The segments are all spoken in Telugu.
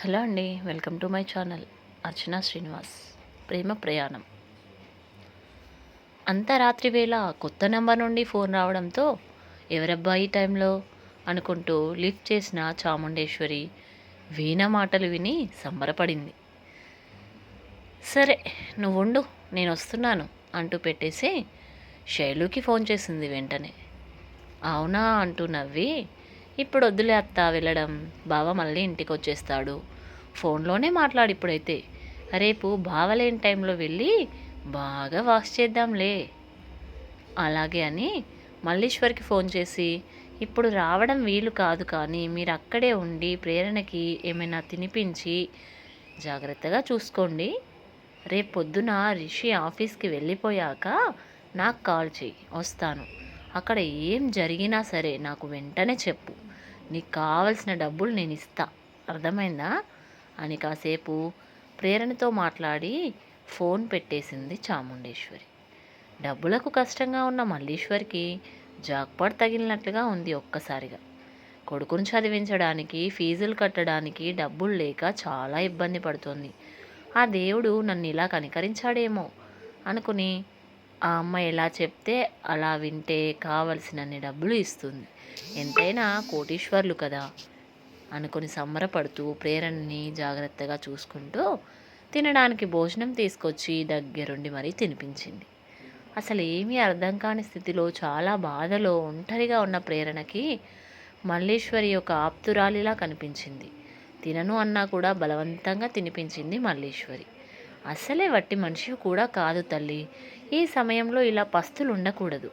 హలో అండి welcome to my channel Archana Srinivas ప్రేమ ప్రయాణం. అంతరాత్రి వేళ కొత్త నెంబర్ నుండి ఫోన్ రావడంతో ఎవరబ్బా ఈ టైంలో అనుకుంటూ లిఫ్ట్ చేసిన చాముండేశ్వరి వీణ మాటలు విని సంబరపడింది. సరే నువ్వు ఉండు నేను వస్తున్నాను అంటూ పెట్టేసి శైలుకి ఫోన్ చేసింది వెంటనే. అవునా అంటూ నవ్వి ఇప్పుడు వద్దులే అత్త వెళ్ళడం. బావ మళ్ళీ ఇంటికి వచ్చేస్తాడు ఫోన్లోనే మాట్లాడు ఇప్పుడైతే. రేపు బావ లేని టైంలో వెళ్ళి బాగా వాష్ చేద్దాంలే. అలాగే అని మల్లీశ్వర్కి ఫోన్ చేసి ఇప్పుడు రావడం వీలు కాదు కానీ మీరు అక్కడే ఉండి ప్రేరణకి ఏమైనా తినిపించి జాగ్రత్తగా చూసుకోండి. రేపు పొద్దున రిషి ఆఫీస్కి వెళ్ళిపోయాక నాకు కాల్ చేయి వస్తాను. అక్కడ ఏం జరిగినా సరే నాకు వెంటనే చెప్పు. నీకు కావలసిన డబ్బులు నేను ఇస్తా. అర్థమైందా? అని కాసేపు ప్రేరణతో మాట్లాడి ఫోన్ పెట్టేసింది చాముండేశ్వరి. డబ్బులకు కష్టంగా ఉన్న మల్లీశ్వరికి జాక్పాట్ తగిలినట్లుగా ఉంది ఒక్కసారిగా. కొడుకును చదివించడానికి ఫీజులు కట్టడానికి డబ్బులు లేక చాలా ఇబ్బంది పడుతోంది. ఆ దేవుడు నన్ను ఇలా కనికరించాడేమో అనుకుని ఆ అమ్మ ఎలా చెప్తే అలా వింటే కావలసినన్ని డబ్బులు ఇస్తుంది. ఎంతైనా కోటీశ్వర్లు కదా అనుకుని సంబరపడుతూ ప్రేరణని జాగ్రత్తగా చూసుకుంటూ తినడానికి భోజనం తీసుకొచ్చి దగ్గరుండి మరీ తినిపించింది. అసలు ఏమీ అర్థం కాని స్థితిలో చాలా బాధలో ఒంటరిగా ఉన్న ప్రేరణకి మల్లేశ్వరి యొక్క ఆప్తురాలిలా కనిపించింది. తినను అన్నా కూడా బలవంతంగా తినిపించింది మల్లేశ్వరి. అసలే వట్టి మనిషి కూడా కాదు తల్లి. ఈ సమయంలో ఇలా పస్తులు ఉండకూడదు.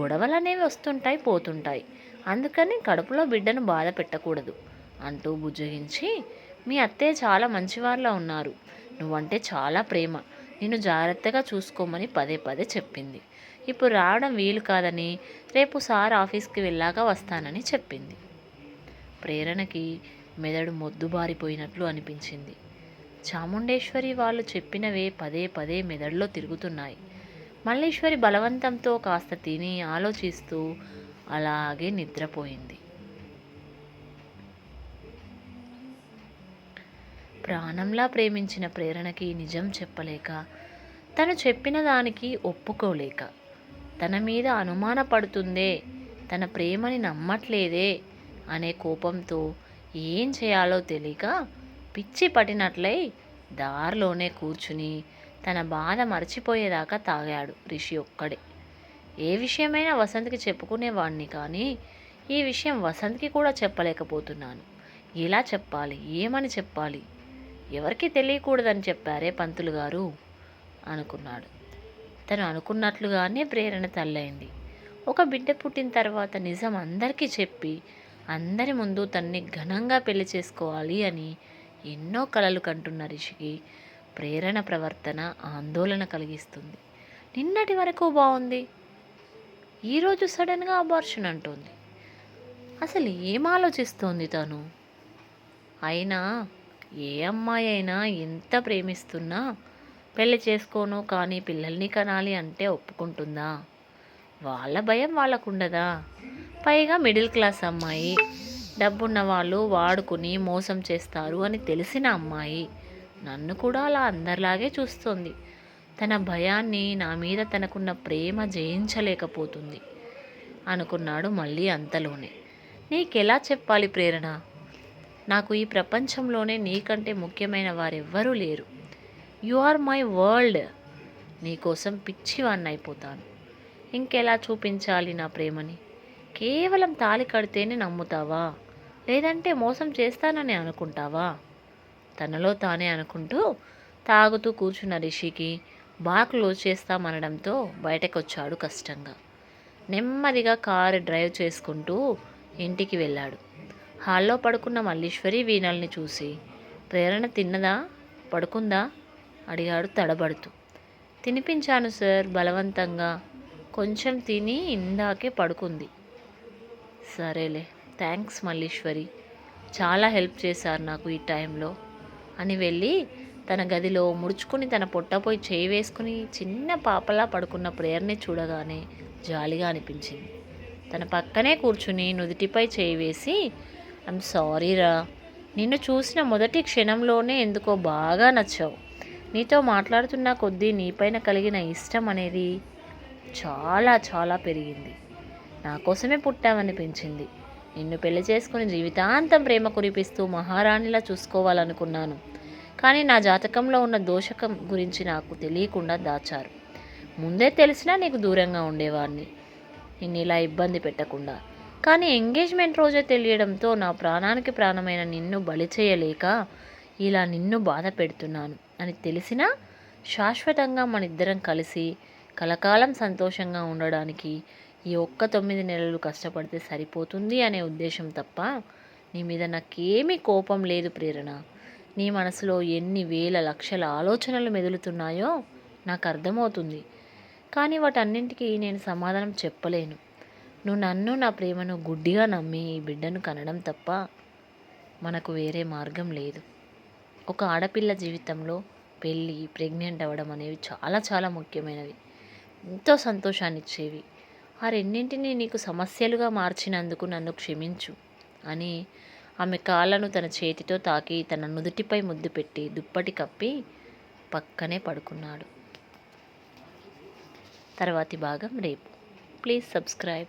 గొడవలు అనేవి వస్తుంటాయి పోతుంటాయి. అందుకని కడుపులో బిడ్డను బాధ పెట్టకూడదు. అంటూ బుజ్జగించి మీ అత్తయ్య చాలా మంచివాళ్ళ ఉన్నారు. నువ్వంటే చాలా ప్రేమ. నిన్ను జాగ్రత్తగా చూసుకోమని పదే పదే చెప్పింది. ఇప్పుడు రావడం వీలు కాదని రేపు సార్ ఆఫీస్కి వెళ్ళాక వస్తానని చెప్పింది. ప్రేరణకి మెదడు మొద్దుబారిపోయినట్లు అనిపించింది. చాముండేశ్వరి వాళ్ళు చెప్పినవే పదే పదే మెదడులో తిరుగుతున్నాయి. మల్లేశ్వరి బలవంతంతో కాస్త తిని ఆలోచిస్తూ అలాగే నిద్రపోయింది. ప్రాణంలా ప్రేమించిన ప్రేరణకి నిజం చెప్పలేక తను చెప్పిన దానికి ఒప్పుకోలేక తన మీద అనుమానపడుతుందే తన ప్రేమని నమ్మట్లేదే అనే కోపంతో ఏం చేయాలో తెలియక పిచ్చి పట్టినట్లై దారిలోనే కూర్చుని తన బాధ మర్చిపోయేదాకా తాగాడు రిషి ఒక్కడే. ఏ విషయమైనా వసంత్కి చెప్పుకునేవాడిని కానీ ఈ విషయం వసంత్కి కూడా చెప్పలేకపోతున్నాను. ఎలా చెప్పాలి? ఏమని చెప్పాలి? ఎవరికి తెలియకూడదని చెప్పారే పంతులు గారు అనుకున్నాడు. తను అనుకున్నట్లుగానే ప్రేరణ తల్లైంది. ఒక బిడ్డ పుట్టిన తర్వాత నిజం అందరికీ చెప్పి అందరి ముందు తన్ని ఘనంగా పెళ్ళి చేసుకోవాలి అని ఎన్నో కలలు కంటున్న రిషికి ప్రేరణ ప్రవర్తన ఆందోళన కలిగిస్తుంది. నిన్నటి వరకు బాగుంది ఈరోజు సడన్గా అబార్షన్ అంటుంది. అసలు ఏం ఆలోచిస్తోంది తను? అయినా ఏ అమ్మాయి అయినా ఎంత ప్రేమిస్తున్నా పెళ్ళి చేసుకోను కానీ పిల్లల్ని కనాలి అంటే ఒప్పుకుంటుందా? వాళ్ళ భయం వాళ్ళకుండదా? పైగా మిడిల్ క్లాస్ అమ్మాయి డబ్బున్న వాళ్ళు వాడుకుని మోసం చేస్తారు అని తెలిసిన అమ్మాయి నన్ను కూడా అలా అందరిలాగే చూస్తుంది. తన భయాన్ని నా మీద తనకున్న ప్రేమ జయించలేకపోతుంది అనుకున్నాడు మళ్ళీ అంతలోనే. నీకెలా చెప్పాలి ప్రేరణ? నాకు ఈ ప్రపంచంలోనే నీకంటే ముఖ్యమైన వారెవ్వరూ లేరు. You are my world. నీకోసం పిచ్చివాణ్ణి అయిపోతాను ఇంకెలా చూపించాలి నా ప్రేమని? కేవలం తాలి కడితేనే నమ్ముతావా? లేదంటే మోసం చేస్తానని అనుకుంటావా? తనలో తానే అనుకుంటూ తాగుతూ కూర్చున్న రిషికి బాగా క్లోజ్ చేస్తామనడంతో బయటకు వచ్చాడు కష్టంగా. నెమ్మదిగా కారు డ్రైవ్ చేసుకుంటూ ఇంటికి వెళ్ళాడు. హాల్లో పడుకున్న మల్లీశ్వరి వీణల్ని చూసి ప్రేరణ తిన్నదా? పడుకుందా? అడిగాడు తడబడుతూ. తినిపించాను సార్ బలవంతంగా. కొంచెం తిని ఇందాకే పడుకుంది. సరేలే. థ్యాంక్స్ మల్లీశ్వరి. చాలా హెల్ప్ చేశారు నాకు ఈ టైంలో. అని వెళ్ళి తన గదిలో ముడుచుకుని తన పొట్టపోయి చేయి వేసుకుని చిన్న పాపలా పడుకున్న ప్రేయర్ని చూడగానే జాలిగా అనిపించింది. తన పక్కనే కూర్చుని నుదుటిపై చేయి వేసి ఐమ్ సారీ రా. నిన్ను చూసిన మొదటి క్షణంలోనే ఎందుకో బాగా నచ్చావు. నీతో మాట్లాడుతున్న కొద్దీ నీపైన కలిగిన ఇష్టం అనేది చాలా చాలా పెరిగింది. నా కోసమే పుట్టావనిపించింది. నిన్ను పెళ్ళి చేసుకుని జీవితాంతం ప్రేమ కురిపిస్తూ మహారాణిలా చూసుకోవాలనుకున్నాను. కానీ నా జాతకంలో ఉన్న దోషకం గురించి నాకు తెలియకుండా దాచారు. ముందే తెలిసినా నీకు దూరంగా ఉండేవాడిని నిన్ను ఇలా ఇబ్బంది పెట్టకుండా. కానీ ఎంగేజ్మెంట్ రోజే తెలియడంతో నా ప్రాణానికి ప్రాణమైన నిన్ను బలి చేయలేక ఇలా నిన్ను బాధ పెడుతున్నాను అని తెలిసినా శాశ్వతంగా మన ఇద్దరం కలిసి కలకాలం సంతోషంగా ఉండడానికి ఈ ఒక్క తొమ్మిది నెలలు కష్టపడితే సరిపోతుంది అనే ఉద్దేశం తప్ప నీ మీద నాకేమీ కోపం లేదు ప్రేరణ. నీ మనసులో ఎన్ని వేల లక్షల ఆలోచనలు మెదులుతున్నాయో నాకు అర్థమవుతుంది. కానీ వాటన్నింటికీ నేను సమాధానం చెప్పలేను. నువ్వు నన్ను నా ప్రేమను గుడ్డిగా నమ్మి ఈ బిడ్డను కనడం తప్ప మనకు వేరే మార్గం లేదు. ఒక ఆడపిల్ల జీవితంలో పెళ్ళి ప్రెగ్నెంట్ అవ్వడం అనేవి చాలా చాలా ముఖ్యమైనవి. ఎంతో సంతోషాన్ని ఇచ్చేవి ఆ రెండింటిని నీకు సమస్యలుగా మార్చినందుకు నన్ను క్షమించు. అని ఆమె కాళ్ళను తన చేతితో తాకి తన నుదుటిపై ముద్దు పెట్టి దుప్పటి కప్పి పక్కనే పడుకున్నాడు. తర్వాతి భాగం రేపు. Please subscribe.